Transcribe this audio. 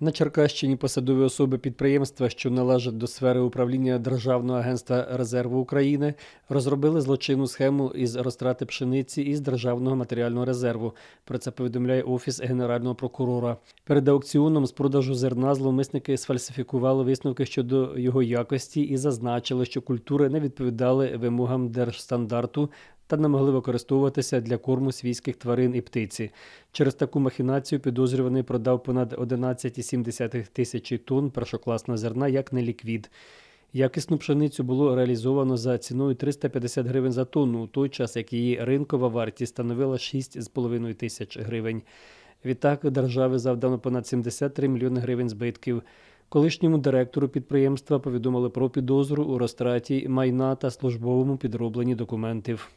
На Черкащині посадові особи підприємства, що належать до сфери управління Державного агентства резерву України, розробили злочинну схему із розтрати пшениці із державного матеріального резерву. Про це повідомляє офіс генерального прокурора. Перед аукціоном з продажу зерна зловмисники сфальсифікували висновки щодо його якості і зазначили, що культури не відповідали вимогам держстандарту та не могли використовуватися для корму свійських тварин і птиці. Через таку махінацію підозрюваний продав понад 11,7 тисячі тонн першокласного зерна як неліквід. Якісну пшеницю було реалізовано за ціною 350 гривень за тонну, у той час як її ринкова вартість становила 6,5 тисяч гривень. Відтак держави завдано понад 73 мільйони гривень збитків. Колишньому директору підприємства повідомили про підозру у розтраті майна та службовому підробленні документів.